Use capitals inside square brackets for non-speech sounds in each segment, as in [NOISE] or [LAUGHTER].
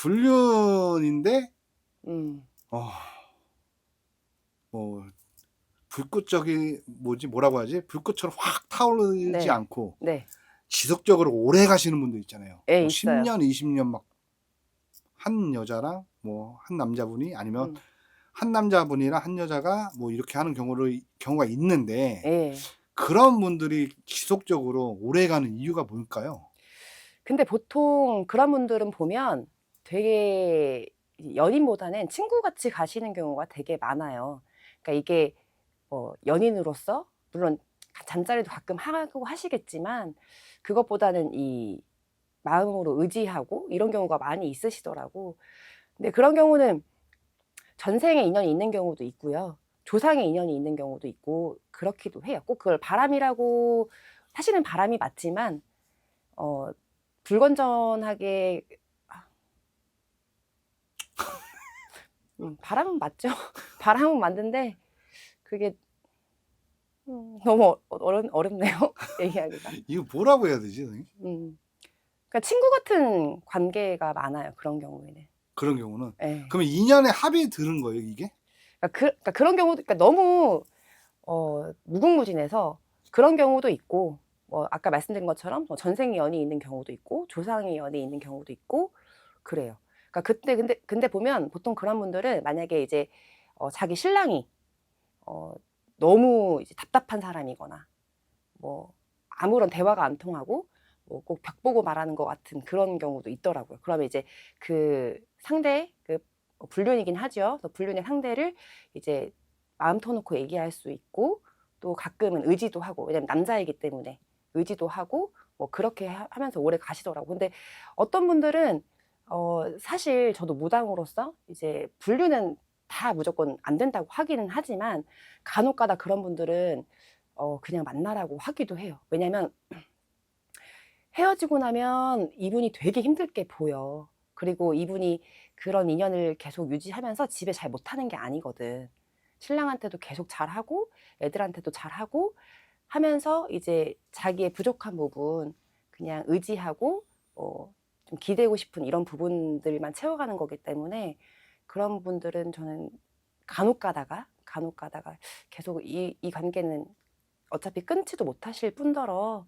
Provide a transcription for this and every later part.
불륜인데 음. 어, 뭐 불꽃적인 뭐지 뭐라고 하지 불꽃처럼 확 타오르지 네. 않고 네. 지속적으로 오래 가시는 분들 있잖아요. 예, 뭐 있어요. 10년, 20년 막 한 여자랑 뭐 한 남자분이 아니면 음. 한 남자분이랑 한 여자가 뭐 이렇게 하는 경우를 경우가 있는데 예. 그런 분들이 지속적으로 오래 가는 이유가 뭘까요? 근데 보통 그런 분들은 보면 되게 연인보다는 친구같이 가시는 경우가 되게 많아요. 그러니까 이게 뭐 연인으로서 물론 잠자리도 가끔 하고 하시겠지만 그것보다는 이 마음으로 의지하고 이런 경우가 많이 있으시더라고. 근데 그런 경우는 전생에 인연이 있는 경우도 있고요. 조상의 인연이 있는 경우도 있고 그렇기도 해요. 꼭 그걸 바람이라고 사실은 바람이 맞지만 어 불건전하게 음, 바람은 맞죠. [LAUGHS] 바람은 맞는데 그게 음, 너무 어- 어렵, 어렵네요. [LAUGHS] 얘기하기가. 이거 뭐라고 해야 되지? 선생님? 음. 그러니까 친구 같은 관계가 많아요. 그런 경우에는. 그런 경우는 예. 그러면 인연의 합이 들은 거예요, 이게? 그러니까, 그, 그러니까 그런 경우도 그러니까 너무 어, 무궁무진해서 그런 경우도 있고 뭐 아까 말씀드린 것처럼 뭐 전생의 연이 있는 경우도 있고 조상의 연이 있는 경우도 있고 그래요. 그러니까 그때 근데 근데 보면 보통 그런 분들은 만약에 이제 어, 자기 신랑이 어, 너무 이제 답답한 사람이거나 뭐 아무런 대화가 안 통하고 뭐 꼭 벽 보고 말하는 것 같은 그런 경우도 있더라고요. 그러면 이제 그 상대 그 불륜이긴 하죠. 그래서 불륜의 상대를 이제 마음 터놓고 얘기할 수 있고 또 가끔은 의지도 하고 왜냐면 남자이기 때문에 의지도 하고 뭐 그렇게 하- 하면서 오래 가시더라고. 근데 어떤 분들은 어 사실 저도 무당으로서 이제 불륜은 다 무조건 안 된다고 하기는 하지만 간혹 가다 그런 분들은 어 그냥 만나라고 하기도 해요. 왜냐면 [CLEARS THROAT] 헤어지고 나면 이분이 되게 힘들게 보여. 그리고 이분이 그런 인연을 계속 유지하면서 집에 잘 못하는 게 아니거든. 신랑한테도 계속 잘하고 애들한테도 잘하고 하면서 이제 자기의 부족한 부분 그냥 의지하고 어, 좀 기대고 싶은 이런 부분들만 채워가는 거기 때문에 그런 분들은 저는 간혹 가다가 간혹 가다가 계속 이, 이 관계는 어차피 끊지도 못하실 뿐더러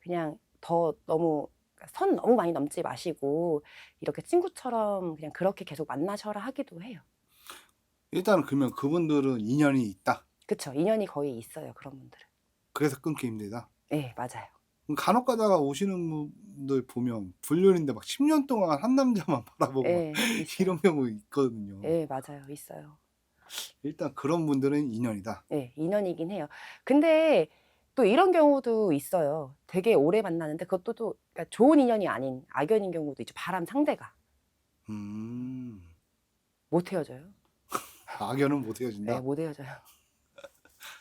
그냥 더 너무 그러니까 선 너무 많이 넘지 마시고 이렇게 친구처럼 그냥 그렇게 계속 만나셔라 하기도 해요. 일단 그러면 그분들은 인연이 있다. 그쵸? 인연이 거의 있어요. 그런 분들은. 그래서 끊기 힘들다. 네, 맞아요. 간혹 가다가 오시는 분들 보면 불륜인데 막 10년 동안 한 남자만 [LAUGHS] 바라보고 네, 막 있어요. 이런 경우 있거든요. 네, 맞아요. 있어요. 일단 그런 분들은 인연이다. 네, 인연이긴 해요. 근데 또 이런 경우도 있어요. 되게 오래 만나는데 그것도 또 그러니까 좋은 인연이 아닌 악연인 경우도 있죠. 바람 상대가 음. 못 헤어져요. [LAUGHS] 악연은 못 헤어진다. 네, 못 헤어져요.